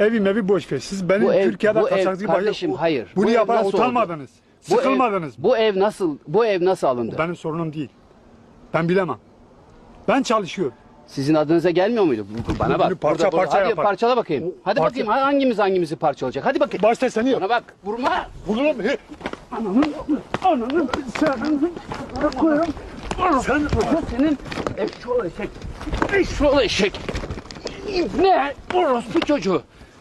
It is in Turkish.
Evim evi boş ver. Siz benim Bu ev- Türkiye'de bu ev- kardeşim, başı... hayır. Bunu Bu ev nasıl utanmadınız. Bu ev- Sıkılmadınız. Bu ev nasıl bu ev nasıl alındı? Benim sorunum değil. Ben bilemem. Ben çalışıyorum. Sizin adınıza gelmiyor muydu? Bu- Bana Bunu bak. parça Burada- burada- parça Hadi yapar. parçala bakayım. Hadi Parça- bakayım hangimiz hangimizi parçalayacak. Hadi bakayım. Başta seni yap. Bana bak. Vurma. Vururum. He. Ananı sen koyarım. Sen Senin eşşoğlu eşek. Eşşoğlu eşek. Ne? Orospu çocuğu.